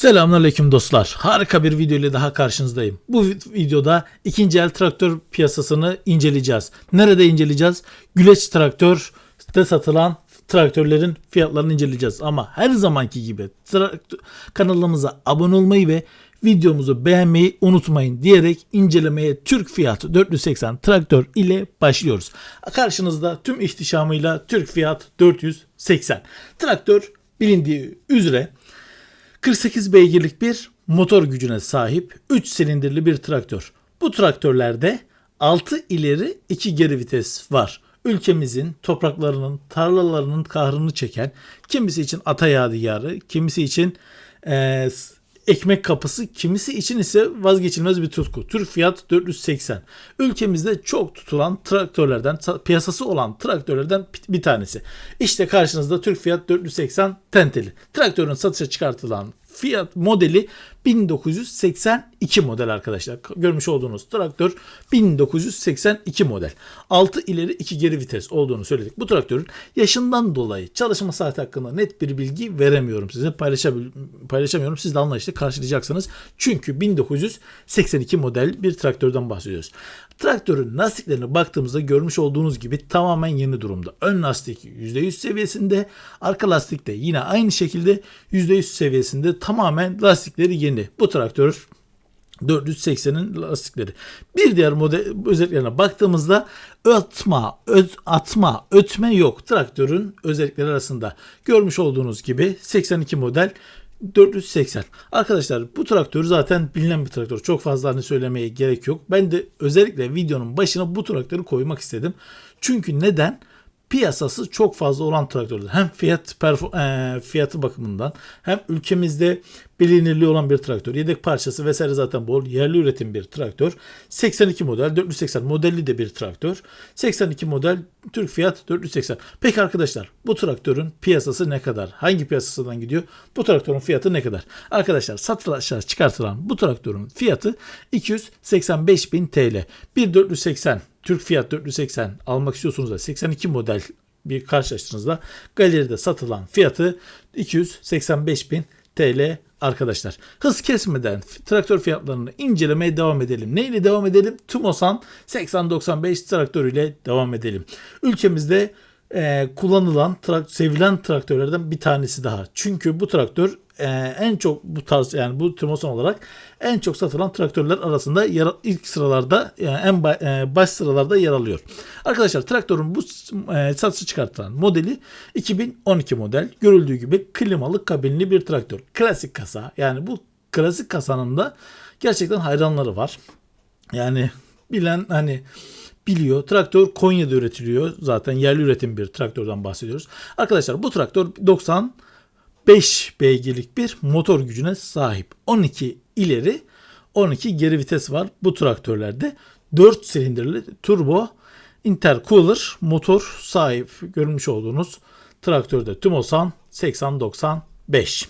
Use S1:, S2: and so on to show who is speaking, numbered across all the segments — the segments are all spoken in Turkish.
S1: Selamünaleyküm dostlar. Harika bir video ile daha karşınızdayım. Bu vi- videoda ikinci el traktör piyasasını inceleyeceğiz. Nerede inceleyeceğiz? Güleç traktörde satılan traktörlerin fiyatlarını inceleyeceğiz. Ama her zamanki gibi traktör- kanalımıza abone olmayı ve videomuzu beğenmeyi unutmayın diyerek incelemeye Türk Fiyat 480 traktör ile başlıyoruz. Karşınızda tüm ihtişamıyla Türk Fiyat 480. Traktör bilindiği üzere 48 beygirlik bir motor gücüne sahip 3 silindirli bir traktör. Bu traktörlerde 6 ileri 2 geri vites var. Ülkemizin topraklarının, tarlalarının kahrını çeken, kimisi için ata yadigarı, kimisi için s- ekmek kapısı, kimisi için ise vazgeçilmez bir tutku. Türk Fiyat 480. Ülkemizde çok tutulan traktörlerden, sa- piyasası olan traktörlerden bir tanesi. İşte karşınızda Türk Fiyat 480 Tenteli. Traktörün satışa çıkartılan Fiyat modeli 1982 model arkadaşlar. Görmüş olduğunuz traktör 1982 model. 6 ileri 2 geri vites olduğunu söyledik. Bu traktörün yaşından dolayı çalışma saati hakkında net bir bilgi veremiyorum size. Paylaşamıyorum. Siz de anlayışla karşılayacaksınız. Çünkü 1982 model bir traktörden bahsediyoruz. Traktörün lastiklerine baktığımızda görmüş olduğunuz gibi tamamen yeni durumda. Ön lastik %100 seviyesinde, arka lastik de yine aynı şekilde %100 seviyesinde tamamen lastikleri yeni. Bu traktör 480'in lastikleri. Bir diğer model özelliklerine baktığımızda atma, öt, atma, ötme yok. Traktörün özellikleri arasında görmüş olduğunuz gibi 82 model 480. Arkadaşlar bu traktör zaten bilinen bir traktör. Çok fazla hani söylemeye gerek yok. Ben de özellikle videonun başına bu traktörü koymak istedim. Çünkü neden? Piyasası çok fazla olan traktörler. Hem fiyat e, fiyatı bakımından hem ülkemizde bilinirliği olan bir traktör. Yedek parçası vesaire zaten bol. Yerli üretim bir traktör. 82 model 480 modelli de bir traktör. 82 model Türk Fiyat 480. Peki arkadaşlar bu traktörün piyasası ne kadar? Hangi piyasasından gidiyor? Bu traktörün fiyatı ne kadar? Arkadaşlar satışa çıkartılan bu traktörün fiyatı 285.000 TL. 1480 Türk Fiyat 480 almak istiyorsunuz da 82 model bir karşılaştığınızda galeride satılan fiyatı 285.000 TL arkadaşlar. Hız kesmeden traktör fiyatlarını incelemeye devam edelim. Neyle devam edelim? Tumosan 8095 traktörüyle devam edelim. Ülkemizde e, kullanılan, trak- sevilen traktörlerden bir tanesi daha. Çünkü bu traktör e, en çok bu tarz yani bu Tumosan olarak en çok satılan traktörler arasında yer, ilk sıralarda yani en ba- e, baş sıralarda yer alıyor. Arkadaşlar traktörün bu e, satışa çıkartılan modeli 2012 model. Görüldüğü gibi klimalı kabinli bir traktör. Klasik kasa. Yani bu klasik kasanın da gerçekten hayranları var. Yani bilen hani biliyor. Traktör Konya'da üretiliyor. Zaten yerli üretim bir traktörden bahsediyoruz. Arkadaşlar bu traktör 95 beygirlik bir motor gücüne sahip. 12 ileri 12 geri vites var bu traktörlerde. 4 silindirli turbo intercooler motor sahip görmüş olduğunuz traktörde Tumosan 8095.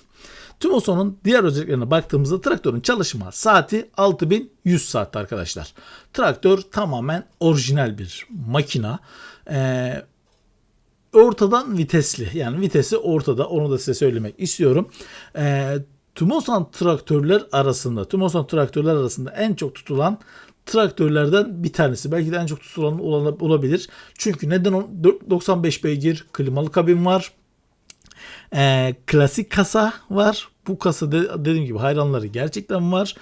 S1: Tumosan'ın diğer özelliklerine baktığımızda traktörün çalışma saati 6100 saat arkadaşlar. Traktör tamamen orijinal bir makina. Ee, ortadan vitesli yani vitesi ortada onu da size söylemek istiyorum. Ee, Tumosan traktörler arasında Tumosan traktörler arasında en çok tutulan traktörlerden bir tanesi. Belki de en çok tutulan olabilir. Çünkü neden o- 95 beygir klimalı kabin var. Ee, klasik kasa var. Bu kasa de- dediğim gibi hayranları gerçekten var.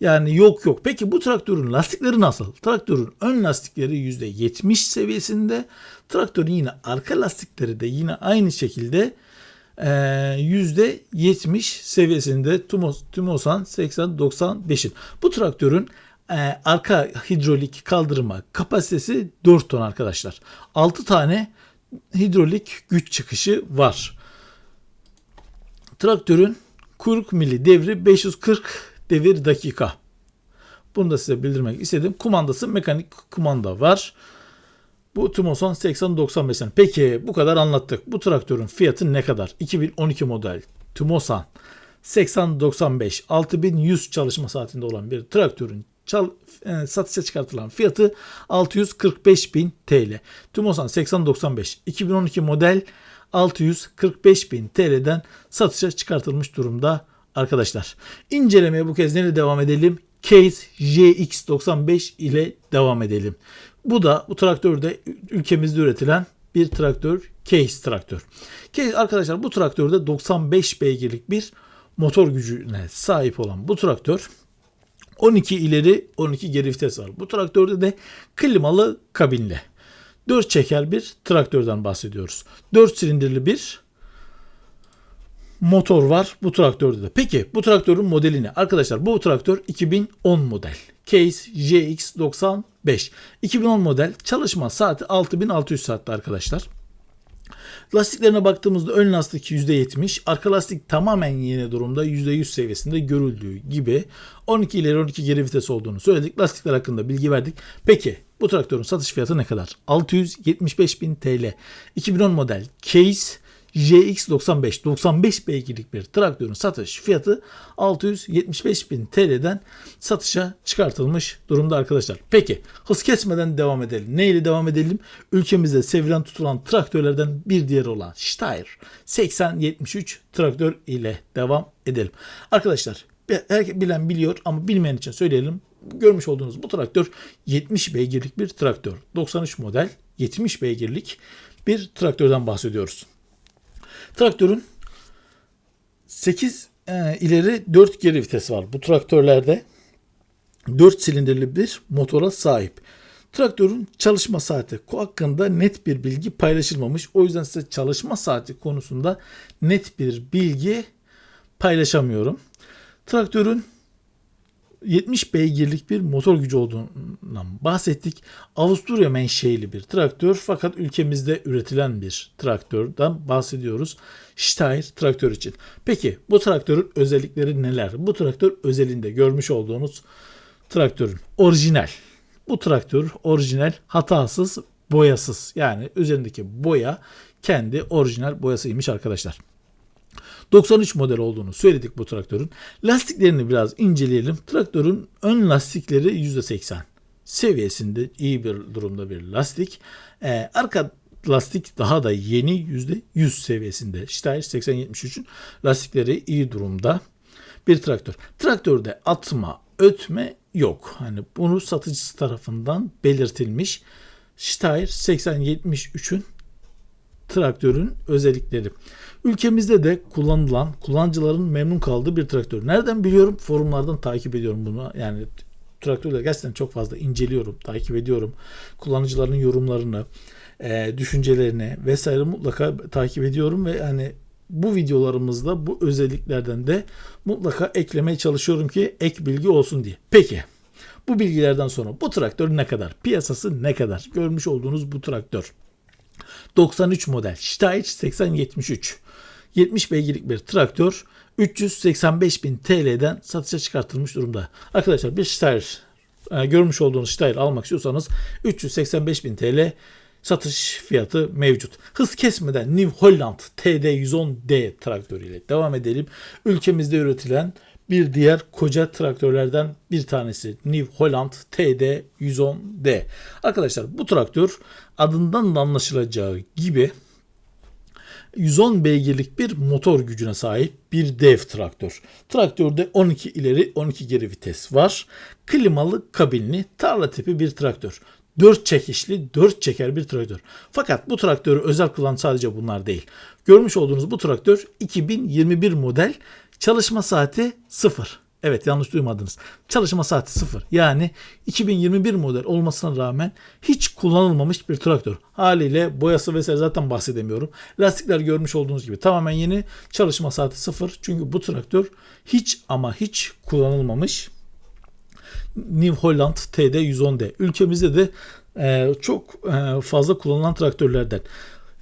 S1: Yani yok yok. Peki bu traktörün lastikleri nasıl? Traktörün ön lastikleri %70 seviyesinde. Traktörün yine arka lastikleri de yine aynı şekilde e, %70 seviyesinde Tumos, Tumosan 80-95'in. Bu traktörün e, arka hidrolik kaldırma kapasitesi 4 ton arkadaşlar. 6 tane hidrolik güç çıkışı var. Traktörün kuyruk mili devri 540 devir dakika. Bunu da size bildirmek istedim. Kumandası mekanik kumanda var. Bu Tumosan 80-95'ten. Peki bu kadar anlattık. Bu traktörün fiyatı ne kadar? 2012 model Tumosan 80-95 6100 çalışma saatinde olan bir traktörün çal, e, satışa çıkartılan fiyatı 645.000 TL. Tumosan 80-95 2012 model 645.000 TL'den satışa çıkartılmış durumda arkadaşlar. İncelemeye bu kez neyle devam edelim? Case JX95 ile devam edelim. Bu da bu traktör de ülkemizde üretilen bir traktör. Case traktör. Case arkadaşlar bu traktörde 95 beygirlik bir motor gücüne sahip olan bu traktör 12 ileri 12 geri vites var. Bu traktörde de klimalı kabinli. 4 çeker bir traktörden bahsediyoruz. 4 silindirli bir motor var bu traktörde de. Peki bu traktörün modeli ne? Arkadaşlar bu traktör 2010 model. Case JX95. 2010 model çalışma saati 6600 saatte arkadaşlar. Lastiklerine baktığımızda ön lastik %70, arka lastik tamamen yeni durumda %100 seviyesinde görüldüğü gibi 12 ileri 12 geri vites olduğunu söyledik. Lastikler hakkında bilgi verdik. Peki bu traktörün satış fiyatı ne kadar? 675.000 TL. 2010 model Case JX95 95 beygirlik bir traktörün satış fiyatı 675 bin TL'den satışa çıkartılmış durumda arkadaşlar. Peki hız kesmeden devam edelim. Ne ile devam edelim? Ülkemizde sevilen tutulan traktörlerden bir diğeri olan Steyr 8073 traktör ile devam edelim. Arkadaşlar her bilen biliyor ama bilmeyen için söyleyelim. Görmüş olduğunuz bu traktör 70 beygirlik bir traktör. 93 model 70 beygirlik bir traktörden bahsediyoruz. Traktörün 8 e, ileri 4 geri vites var. Bu traktörlerde 4 silindirli bir motora sahip. Traktörün çalışma saati hakkında net bir bilgi paylaşılmamış. O yüzden size çalışma saati konusunda net bir bilgi paylaşamıyorum. Traktörün 70 beygirlik bir motor gücü olduğundan bahsettik. Avusturya menşeili bir traktör fakat ülkemizde üretilen bir traktörden bahsediyoruz. Steyr traktör için. Peki bu traktörün özellikleri neler? Bu traktör özelinde görmüş olduğunuz traktörün orijinal. Bu traktör orijinal hatasız boyasız yani üzerindeki boya kendi orijinal boyasıymış arkadaşlar. 93 model olduğunu söyledik bu traktörün. Lastiklerini biraz inceleyelim. Traktörün ön lastikleri %80 seviyesinde iyi bir durumda bir lastik. Ee, arka lastik daha da yeni %100 seviyesinde. Steyr 8073'ün lastikleri iyi durumda bir traktör. Traktörde atma, ötme yok. Hani bunu satıcısı tarafından belirtilmiş. Steyr 8073'ün traktörün özellikleri. Ülkemizde de kullanılan, kullanıcıların memnun kaldığı bir traktör. Nereden biliyorum? Forumlardan takip ediyorum bunu. Yani traktörleri gerçekten çok fazla inceliyorum, takip ediyorum. Kullanıcıların yorumlarını, e, düşüncelerini vesaire mutlaka takip ediyorum ve hani bu videolarımızda bu özelliklerden de mutlaka eklemeye çalışıyorum ki ek bilgi olsun diye. Peki bu bilgilerden sonra bu traktör ne kadar? Piyasası ne kadar? Görmüş olduğunuz bu traktör 93 model Steyr 8073 70 beygirlik bir traktör 385 bin TL'den satışa çıkartılmış durumda. Arkadaşlar bir Steyr e, görmüş olduğunuz Steyr almak istiyorsanız 385 bin TL satış fiyatı mevcut. Hız kesmeden New Holland TD110D traktörüyle devam edelim. Ülkemizde üretilen bir diğer koca traktörlerden bir tanesi New Holland TD110D. Arkadaşlar bu traktör adından da anlaşılacağı gibi 110 beygirlik bir motor gücüne sahip bir dev traktör. Traktörde 12 ileri 12 geri vites var. Klimalı kabinli tarla tipi bir traktör. 4 çekişli 4 çeker bir traktör. Fakat bu traktörü özel kılan sadece bunlar değil. Görmüş olduğunuz bu traktör 2021 model çalışma saati 0. Evet yanlış duymadınız. Çalışma saati sıfır. Yani 2021 model olmasına rağmen hiç kullanılmamış bir traktör. Haliyle boyası vesaire zaten bahsedemiyorum. Lastikler görmüş olduğunuz gibi tamamen yeni. Çalışma saati sıfır. Çünkü bu traktör hiç ama hiç kullanılmamış. New Holland TD110D. Ülkemizde de e, çok e, fazla kullanılan traktörlerden.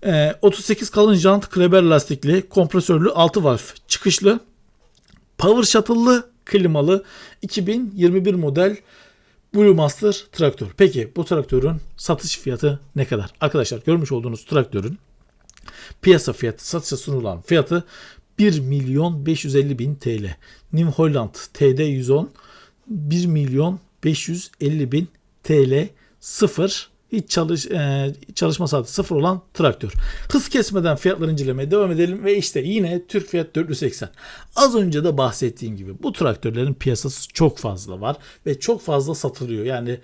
S1: E, 38 kalın jant Kleber lastikli, kompresörlü 6 valf çıkışlı, power shuttle'lı klimalı 2021 model Blue Master traktör. Peki bu traktörün satış fiyatı ne kadar? Arkadaşlar görmüş olduğunuz traktörün piyasa fiyatı satışa sunulan fiyatı 1 milyon 550 bin TL. New Holland TD 110 1 milyon 550 bin TL sıfır hiç çalış e, çalışma saati sıfır olan traktör. Hız kesmeden fiyatları incelemeye devam edelim ve işte yine Türk Fiyat 480. Az önce de bahsettiğim gibi bu traktörlerin piyasası çok fazla var ve çok fazla satılıyor. Yani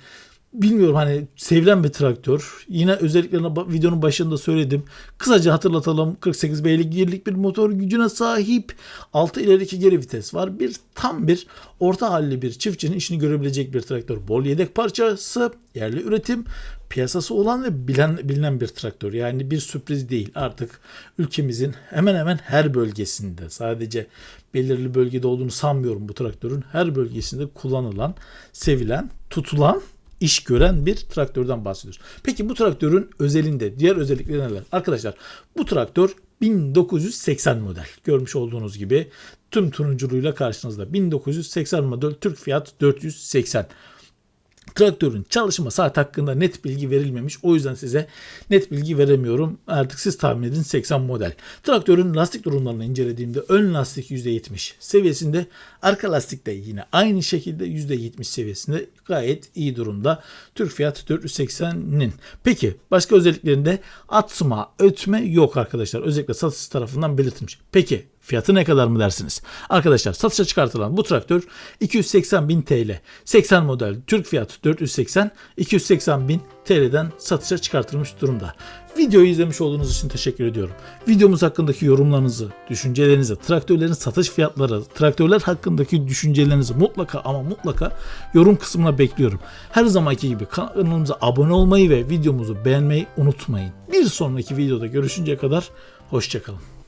S1: bilmiyorum hani sevilen bir traktör. Yine özelliklerini ba- videonun başında söyledim. Kısaca hatırlatalım. 48 beygirlik bir motor gücüne sahip. 6 ileri 2 geri vites var. Bir tam bir orta halli bir çiftçinin işini görebilecek bir traktör. Bol yedek parçası, yerli üretim, piyasası olan ve bilen, bilinen bir traktör. Yani bir sürpriz değil. Artık ülkemizin hemen hemen her bölgesinde sadece belirli bölgede olduğunu sanmıyorum bu traktörün. Her bölgesinde kullanılan, sevilen, tutulan iş gören bir traktörden bahsediyoruz. Peki bu traktörün özelinde diğer özellikleri neler? Arkadaşlar bu traktör 1980 model. Görmüş olduğunuz gibi tüm turunculuğuyla karşınızda. 1980 model Türk Fiat 480. Traktörün çalışma saat hakkında net bilgi verilmemiş. O yüzden size net bilgi veremiyorum. Artık siz tahmin edin 80 model. Traktörün lastik durumlarını incelediğimde ön lastik %70 seviyesinde. Arka lastik de yine aynı şekilde %70 seviyesinde gayet iyi durumda. Türk Fiat 480'nin. Peki başka özelliklerinde atma, ötme yok arkadaşlar. Özellikle satış tarafından belirtilmiş. Peki Fiyatı ne kadar mı dersiniz? Arkadaşlar satışa çıkartılan bu traktör 280 bin TL. 80 model Türk fiyatı 480, 280 bin TL'den satışa çıkartılmış durumda. Videoyu izlemiş olduğunuz için teşekkür ediyorum. Videomuz hakkındaki yorumlarınızı, düşüncelerinizi, traktörlerin satış fiyatları, traktörler hakkındaki düşüncelerinizi mutlaka ama mutlaka yorum kısmına bekliyorum. Her zamanki gibi kanalımıza abone olmayı ve videomuzu beğenmeyi unutmayın. Bir sonraki videoda görüşünceye kadar hoşçakalın.